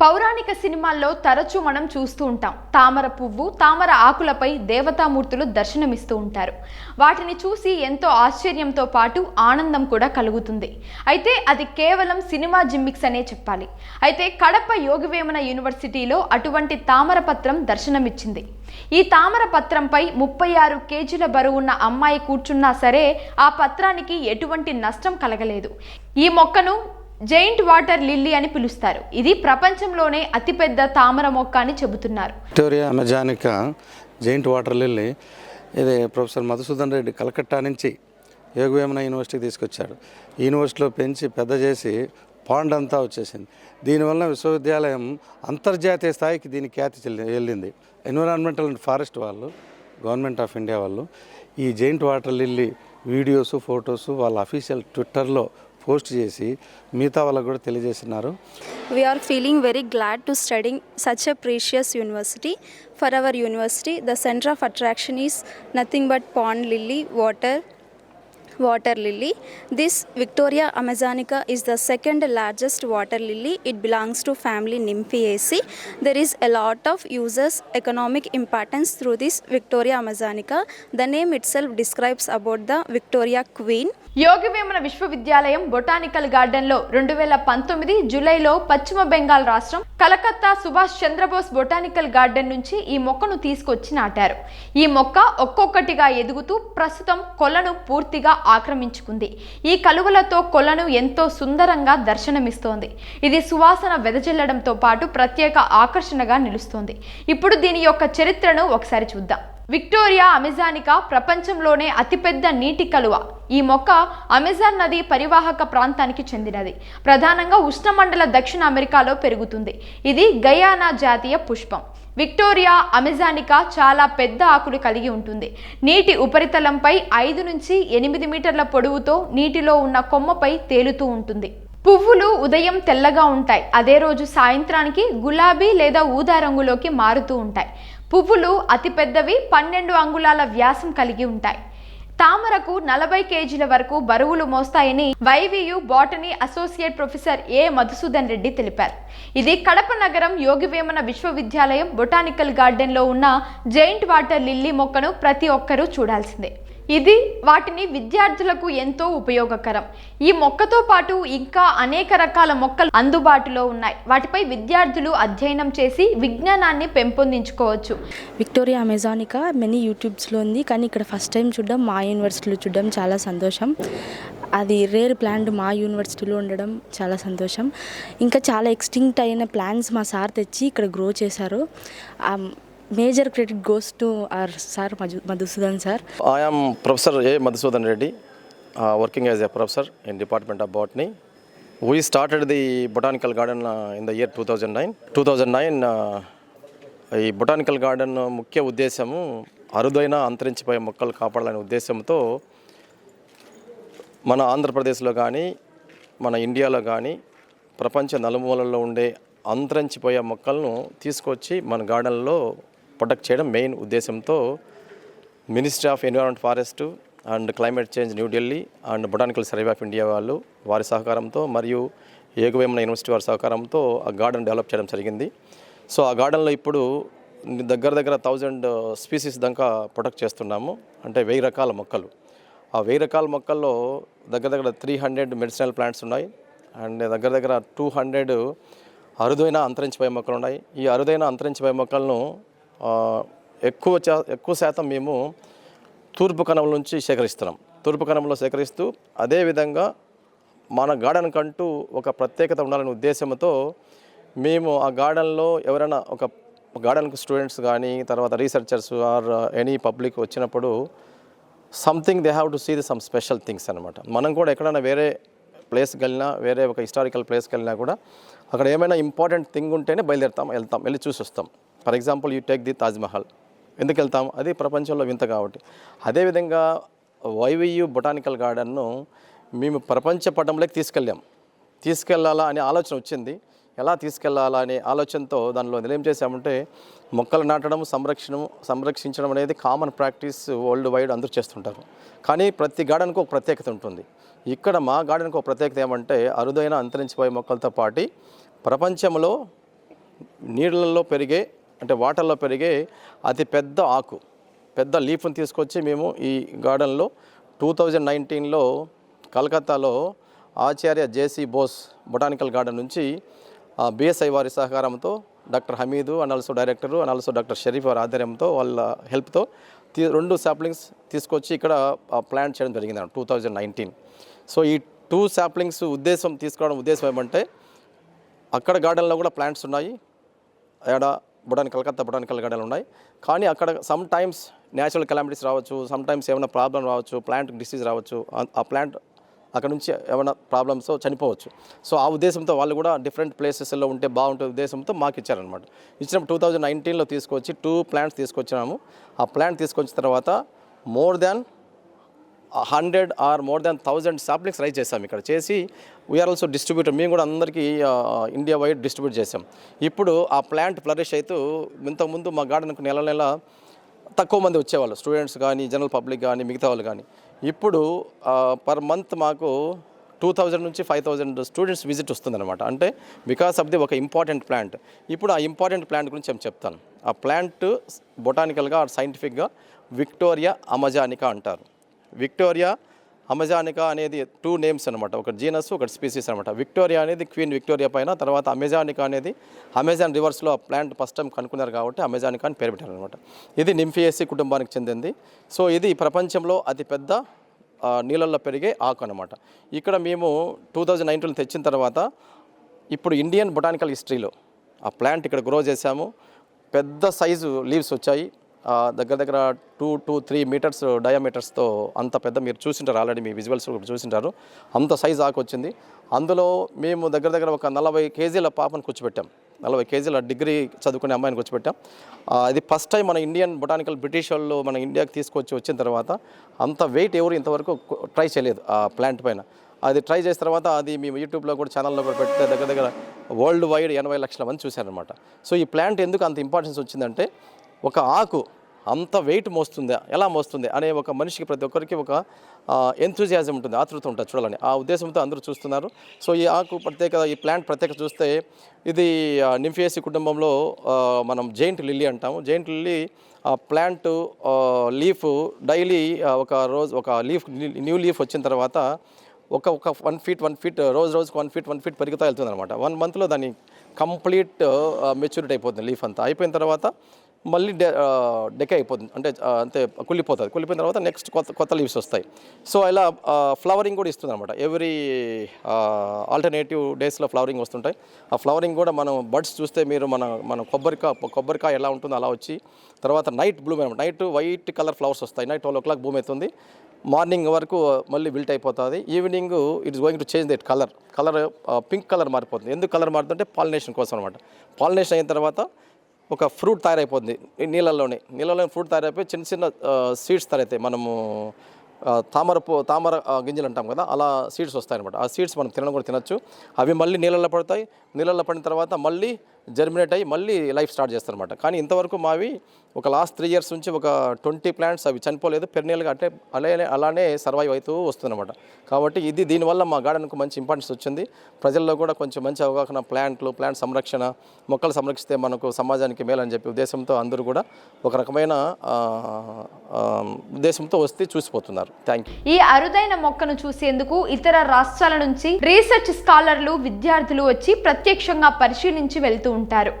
పౌరాణిక సినిమాల్లో తరచూ మనం చూస్తూ ఉంటాం. తామర పువ్వు తామర ఆకులపై దేవతామూర్తులు దర్శనమిస్తూ ఉంటారు. వాటిని చూసి ఎంతో ఆశ్చర్యంతో పాటు ఆనందం కూడా కలుగుతుంది. అయితే అది కేవలం సినిమా జిమ్మిక్స్ అనే చెప్పాలి. అయితే కడప యోగవేమన యూనివర్సిటీలో అటువంటి తామర పత్రం దర్శనమిచ్చింది. ఈ తామర పత్రంపై ముప్పై ఆరు కేజీల బరువున్న అమ్మాయి కూర్చున్నా సరే ఆ పత్రానికి ఎటువంటి నష్టం కలగలేదు. ఈ మొక్కను జైంట్ వాటర్ లిల్లీ అని పిలుస్తారు. ఇది ప్రపంచంలోనే అతిపెద్ద తామర మొక్క అని చెబుతున్నారు. Victoria amazonica giant water lily ఇది ప్రొఫెసర్ మధుసూదన్ రెడ్డి కలకట్టా నుంచి యోగవేమన యూనివర్సిటీకి తీసుకొచ్చాడు. యూనివర్సిటీలో పెంచి పెద్ద చేసి పాండ్ అంతా వచ్చేసింది. దీనివల్ల విశ్వవిద్యాలయం అంతర్జాతీయ స్థాయికి దీని ఖ్యాతి వెళ్ళింది. ఎన్విరాన్మెంటల్ అండ్ ఫారెస్ట్ వాళ్ళు గవర్నమెంట్ ఆఫ్ ఇండియా వాళ్ళు ఈ giant water lily videos photos వాళ్ళ అఫీషియల్ ట్విట్టర్లో పోస్ట్ చేసి మిగతా వాళ్ళకు కూడా తెలియజేస్తున్నారు. We are feeling very glad to study such a precious university for our university the centre of attraction is nothing but pond lily water water lily this Victoria amazonica is the second largest water lily it belongs to family nymphaeaceae there is a lot of users economic importance through this Victoria amazonica the name itself describes about the Victoria queen Yogivemana విశ్వవిద్యాలయం botanical గార్డెన్లో రెండు వేల పంతొమ్మిది జూలైలో పశ్చిమ బెంగాల్ రాష్ట్రం Calcutta Subhash Chandrabose botanical garden నుంచి ఈ మొక్కను తీసుకొచ్చి నాటారు. ఈ మొక్క ఒక్కొక్కటిగా ఎదుగుతూ ప్రస్తుతం కొలను పూర్తిగా ఆక్రమించుకుంది. ఈ కలువలతో కొలను ఎంతో సుందరంగా దర్శనమిస్తోంది. ఇది సువాసన వెదజల్లడంతో పాటు ప్రత్యేక ఆకర్షణగా నిలుస్తోంది. ఇప్పుడు దీని యొక్క చరిత్రను ఒకసారి చూద్దాం. విక్టోరియా అమెజానికా ప్రపంచంలోనే అతిపెద్ద నీటి కలువ. ఈ మొక్క అమెజాన్ నది పరివాహక ప్రాంతానికి చెందినది. ప్రధానంగా ఉష్ణమండల దక్షిణ అమెరికాలో పెరుగుతుంది. ఇది గయానా జాతీయ పుష్పం. విక్టోరియా అమెజానికా చాలా పెద్ద ఆకులు కలిగి ఉంటుంది. నీటి ఉపరితలంపై ఐదు నుంచి ఎనిమిది మీటర్ల పొడవుతో నీటిలో ఉన్న కొమ్మపై తేలుతూ ఉంటుంది. పువ్వులు ఉదయం తెల్లగా ఉంటాయి. అదే రోజు సాయంత్రానికి గులాబీ లేదా ఊదా రంగులోకి మారుతూ ఉంటాయి. పువ్వులు అతిపెద్దవి పన్నెండు అంగుళాల వ్యాసం కలిగి ఉంటాయి. తామరకు నలభై కేజీల వరకు బరువులు మోస్తాయని YVU botany associate professor A Madhusudan Reddy తెలిపారు. ఇది కడప నగరం యోగివేమన విశ్వవిద్యాలయం బొటానికల్ గార్డెన్లో ఉన్న జైంట్ వాటర్ లిల్లీ మొక్కను ప్రతి ఒక్కరూ చూడాల్సిందే. ఇది వాటిని విద్యార్థులకు ఎంతో ఉపయోగకరం. ఈ మొక్కతో పాటు ఇంకా అనేక రకాల మొక్కలు అందుబాటులో ఉన్నాయి. వాటిపై విద్యార్థులు అధ్యయనం చేసి విజ్ఞానాన్ని పెంపొందించుకోవచ్చు. విక్టోరియా అమెజానికా మెనీ యూట్యూబ్స్లో ఉంది. కానీ ఇక్కడ ఫస్ట్ టైం చూడడం మా యూనివర్సిటీలో చూడడం చాలా సంతోషం. అది రేర్ ప్లాంట్ మా యూనివర్సిటీలో ఉండడం చాలా సంతోషం. ఇంకా చాలా ఎక్స్టింక్ట్ అయిన ప్లాంట్స్ మా సార్ తెచ్చి ఇక్కడ గ్రో చేశారు. Major credit goes to R sir Madhu Madhusudan sir. I'm professor A Madhusudan Reddy working as a professor in department of botany we started the botanical garden in the year two thousand nine two thousand nine ఈ botanical garden ముఖ్య ఉద్దేశము అరుదైన అంతరించిపోయే మొక్కలు కాపాడాలనే ఉద్దేశంతో మన ఆంధ్రప్రదేశ్లో కానీ మన ఇండియాలో కానీ ప్రపంచ నలుమూలల్లో ఉండే అంతరించిపోయే మొక్కలను తీసుకొచ్చి మన గార్డెన్లో ప్రొటెక్ట్ చేయడం మెయిన్ ఉద్దేశంతో ministry of environment forest and climate change New Delhi and botanical survey of India వాళ్ళు వారి సహకారంతో మరియు ఏకవేమన యూనివర్సిటీ వారి సహకారంతో ఆ గార్డెన్ డెవలప్ చేయడం జరిగింది. సో ఆ గార్డెన్లో ఇప్పుడు దగ్గర దగ్గర థౌజండ్ స్పీసీస్ దాకా ప్రొటెక్ట్ చేస్తున్నాము. అంటే వెయ్యి రకాల మొక్కలు. ఆ వెయ్యి రకాల మొక్కల్లో దగ్గర దగ్గర త్రీ హండ్రెడ్ మెడిసినల్ ప్లాంట్స్ ఉన్నాయి. అండ్ దగ్గర దగ్గర టూ హండ్రెడ్ అరుదైన అంతరించిపోయే మొక్కలు ఉన్నాయి. ఈ అరుదైన అంతరించిపోయే మొక్కలను ఎక్కువ ఎక్కువ శాతం మేము తూర్పు కణం నుంచి సేకరిస్తున్నాం. తూర్పు కణంలో సేకరిస్తూ అదేవిధంగా మన గార్డెన్ కంటూ ఒక ప్రత్యేకత ఉండాలనే ఉద్దేశంతో మేము ఆ గార్డెన్లో ఎవరైనా ఒక గార్డెన్కి స్టూడెంట్స్ కానీ తర్వాత రీసెర్చర్స్ ఆర్ ఎనీ పబ్లిక్ వచ్చినప్పుడు something they have to see the some special things అనమాట మనం కూడా ఎక్కడైనా వేరే ప్లేస్కి వెళ్ళినా వేరే ఒక హిస్టారికల్ ప్లేస్కి వెళ్ళినా కూడా అక్కడ ఏమైనా ఇంపార్టెంట్ థింగ్ ఉంటేనే బయలుదేరుతాం వెళ్తాం వెళ్ళి చూసి వస్తాం for example you take the Taj Mahal ఎందుకు వెళ్తాం అది ప్రపంచంలో వింత కాబట్టి. అదేవిధంగా వైవియు బొటానికల్ గార్డెన్ను మేము ప్రపంచ పటంలోకి తీసుకెళ్ళాం. తీసుకెళ్ళాలా అనే ఆలోచన వచ్చింది. ఎలా తీసుకెళ్ళాలా అనే ఆలోచనతో దానిలో ఏం చేశామంటే మొక్కలు నాటడం సంరక్షణం సంరక్షించడం అనేది కామన్ ప్రాక్టీస్ వరల్డ్ వైడ్ అందరూ చేస్తుంటారు. కానీ ప్రతి గార్డెన్కు ఒక ప్రత్యేకత ఉంటుంది. ఇక్కడ మా గార్డెన్కు ఒక ప్రత్యేకత ఏమంటే అరుదైన అంతరించిపోయే మొక్కలతో పాటు ప్రపంచంలో నీళ్ళల్లో పెరిగే అంటే వాటర్లో పెరిగే అతి పెద్ద ఆకు పెద్ద లీఫ్ని తీసుకొచ్చి మేము ఈ గార్డెన్లో టూ థౌజండ్ నైన్టీన్లో కలకత్తాలో Acharya J C Bose botanical garden నుంచి బిఎస్ఐ వారి సహకారంతో doctor Hamid and also director and also doctor Sharif వారి ఆధ్వర్యంతో వాళ్ళ హెల్ప్తో తీ రెండు శాప్లింగ్స్ తీసుకొచ్చి ఇక్కడ ప్లాంట్ చేయడం జరిగింది టూ థౌజండ్ నైన్టీన్. సో ఈ టూ శాప్లింగ్స్ ఉద్దేశం తీసుకోవడం ఉద్దేశం ఏమంటే అక్కడ గార్డెన్లో కూడా ప్లాంట్స్ ఉన్నాయి. ఆడ బొటానికల్ కలకత్తా బొటానికల్ గార్డెన్లు ఉన్నాయి. కానీ అక్కడ సమ్ టైమ్స్ న్యాచురల్ కెలామిటీస్ రావచ్చు సమ్ టైమ్స్ ఏమైనా ప్రాబ్లం రావచ్చు ప్లాంట్ డిసీజ్ రావచ్చు ఆ- ప్లాంట్ అక్కడ నుంచి ఏమైనా ప్రాబ్లమ్స్ చనిపోవచ్చు. సో ఆ ఉద్దేశంతో వాళ్ళు కూడా డిఫరెంట్ ప్లేసెస్లో ఉంటే బాగుంటుంది ఉద్దేశంతో మాకు ఇచ్చారనమాట ఇచ్చినప్పుడు టూ థౌజండ్ నైన్టీన్లో తీసుకొచ్చి టూ ప్లాంట్స్ తీసుకొచ్చినాము. ఆ ప్లాంట్ తీసుకొచ్చిన తర్వాత more than hundred or more than thousand saplings raise చేసాం ఇక్కడ చేసి వీఆర్ ఆల్సో డిస్ట్రిబ్యూటర్ మేము కూడా అందరికీ ఇండియా వైడ్ డిస్ట్రిబ్యూట్ చేసాం ఇప్పుడు ఆ ప్లాంట్ ఫ్లరిష్ అవుతూ ఇంతకుముందు మా గార్డెన్కు నెల నెల తక్కువ మంది వచ్చేవాళ్ళు. స్టూడెంట్స్ కానీ జనరల్ పబ్లిక్ కానీ మిగతా వాళ్ళు కానీ ఇప్పుడు పర్ మంత్ మాకు టూ థౌజండ్ నుంచి ఫైవ్ థౌజండ్ స్టూడెంట్స్ విజిట్ వస్తుందన్నమాట. అంటే బికాస్ ఆఫ్ ది ఒక ఇంపార్టెంట్ ప్లాంట్ ఇప్పుడు ఆ ఇంపార్టెంట్ ప్లాంట్ గురించి నేను చెప్తాను? ఆ ప్లాంట్ బొటానికల్గా సైంటిఫిక్గా విక్టోరియా అమజానికా అంటారు. విక్టోరియా అమెజానికా అనేది టూ నేమ్స్ అనమాట ఒక జీనస్ ఒక స్పీసీస్ అనమాట విక్టోరియా అనేది క్వీన్ విక్టోరియా పైన తర్వాత అమెజానికా అనేది అమెజాన్ రివర్స్లో ఆ ప్లాంట్ ఫస్ట్ టైం కనుక్కున్నారు కాబట్టి అమెజానికా అని పేరు పెట్టారు అనమాట ఇది నింఫియేసి కుటుంబానికి చెందింది. సో ఇది ప్రపంచంలో అతిపెద్ద నీళ్ళల్లో పెరిగే ఆకు అనమాట ఇక్కడ మేము టూ థౌజండ్ నైన్టీన్ తెచ్చిన తర్వాత ఇప్పుడు ఇండియన్ బొటానికల్ హిస్టరీలో ఆ ప్లాంట్ ఇక్కడ గ్రో చేశాము. పెద్ద సైజు లీవ్స్ వచ్చాయి. దగ్గర దగ్గర టూ టూ త్రీ మీటర్స్ డయామీటర్స్తో అంత పెద్ద మీరు చూసింటారు ఆల్రెడీ మీ విజువల్స్ చూసింటారు. అంత సైజ్ ఆకు వచ్చింది. అందులో మేము దగ్గర దగ్గర ఒక నలభై కేజీల పాపను కూర్చోబెట్టాం. నలభై కేజీల డిగ్రీ చదువుకునే అమ్మాయిని కూర్చోబెట్టాం. అది ఫస్ట్ టైం మన ఇండియన్ బొటానికల్ బ్రిటిష్ వాళ్ళు మన ఇండియాకి తీసుకొచ్చి వచ్చిన తర్వాత అంత వెయిట్ ఎవరు ఇంతవరకు ట్రై చేయలేదు ఆ ప్లాంట్ పైన. అది ట్రై చేసిన తర్వాత అది మేము యూట్యూబ్లో కూడా ఛానల్లో కూడా పెడితే దగ్గర దగ్గర వరల్డ్ వైడ్ ఎనభై లక్షల మంది చూశారనమాట సో ఈ ప్లాంట్ ఎందుకు అంత ఇంపార్టెన్స్ వచ్చిందంటే ఒక ఆకు అంత వెయిట్ మోస్తుందా ఎలా మోస్తుంది అనే ఒక మనిషికి ప్రతి ఒక్కరికి ఒక ఎంతూజియాజం ఉంటుంది ఆతృత ఉంటుంది చూడాలని. ఆ ఉద్దేశంతో అందరూ చూస్తున్నారు. సో ఈ ఆకు ప్రత్యేక ఈ ప్లాంట్ ప్రత్యేక చూస్తే ఇది నింఫియేసి కుటుంబంలో మనం జైంట్ లిల్లీ అంటాము. జైంట్ లిల్లీ ఆ ప్లాంట్ లీఫ్ డైలీ ఒక రోజు ఒక లీఫ్ న్యూ లీఫ్ వచ్చిన తర్వాత ఒక ఒక వన్ ఫీట్ వన్ ఫీట్ రోజు రోజుకు వన్ ఫీట్ వన్ ఫీట్ పెరుగుతూ వెళ్తుంది అనమాట వన్ మంత్లో దాన్ని కంప్లీట్ మెచ్యూరిటీ అయిపోతుంది లీఫ్ అంతా. అయిపోయిన తర్వాత మళ్ళీ డె డెకే అయిపోతుంది. అంటే అంతే కుళ్ళిపోతుంది. కుళ్ళిపోయిన తర్వాత నెక్స్ట్ కొత్త కొత్త లీవ్స్ వస్తాయి. సో ఇలా ఫ్లవరింగ్ కూడా ఇస్తుంది అనమాట ఎవ్రీ ఆల్టర్నేటివ్ డేస్లో ఫ్లవరింగ్ వస్తుంటాయి. ఆ ఫ్లవరింగ్ కూడా మనం బడ్స్ చూస్తే మీరు మన మన కొబ్బరికాయ కొబ్బరికాయ ఎలా ఉంటుందో అలా వచ్చి తర్వాత నైట్ బ్లూమ్ అనమాట నైట్ వైట్ కలర్ ఫ్లవర్స్ వస్తాయి. నైట్ ట్వెల్వ్ ఓ క్లాక్ భూమి అవుతుంది. మార్నింగ్ వరకు మళ్ళీ విల్ట్ అయిపోతుంది. Evening it's going to change that colour. Colour pink colour మారిపోతుంది. ఎందుకు కలర్ మారుతుంటే పాలినేషన్ కోసం అనమాట పాలినేషన్ అయిన తర్వాత ఒక ఫ్రూట్ తయారైపోతుంది నీళ్ళల్లోనే. నీళ్ళలోనే ఫ్రూట్ తయారైపోయి చిన్న చిన్న సీడ్స్ తయారైతాయి. మనము తామరపు తామర గింజలు అంటాం కదా అలా సీడ్స్ వస్తాయన్నమాట. ఆ సీడ్స్ మనం తినడం కూడా తినచ్చు. అవి మళ్ళీ నీళ్ళల్లో పడతాయి. నీళ్ళల్లో పడిన తర్వాత మళ్ళీ జర్మినేట్ అయ్యి మళ్ళీ లైఫ్ స్టార్ట్ చేస్తారనమాట కానీ ఇంతవరకు మావి ఒక లాస్ట్ త్రీ ఇయర్స్ నుంచి ఒక ట్వంటీ ప్లాంట్స్ అవి చనిపోలేదు. పెర్నియల్గా అంటే అలానే అలానే సర్వైవ్ అవుతూ వస్తుందన్నమాట. కాబట్టి ఇది దీనివల్ల మా గార్డెన్కు మంచి ఇంపార్టెన్స్ వచ్చింది. ప్రజల్లో కూడా కొంచెం మంచి అవగాహన ప్లాంట్లు ప్లాంట్ సంరక్షణ మొక్కలు సంరక్షిస్తే మనకు సమాజానికి మేలని చెప్పి ఉద్దేశంతో అందరూ కూడా ఒక రకమైన ఉద్దేశంతో వస్తే చూసిపోతున్నారు. థ్యాంక్ ఈ అరుదైన మొక్కను చూసేందుకు ఇతర రాష్ట్రాల నుంచి రీసెర్చ్ స్కాలర్లు విద్యార్థులు వచ్చి ప్రత్యక్షంగా పరిశీలించి వెళ్తూ ఉంటారు.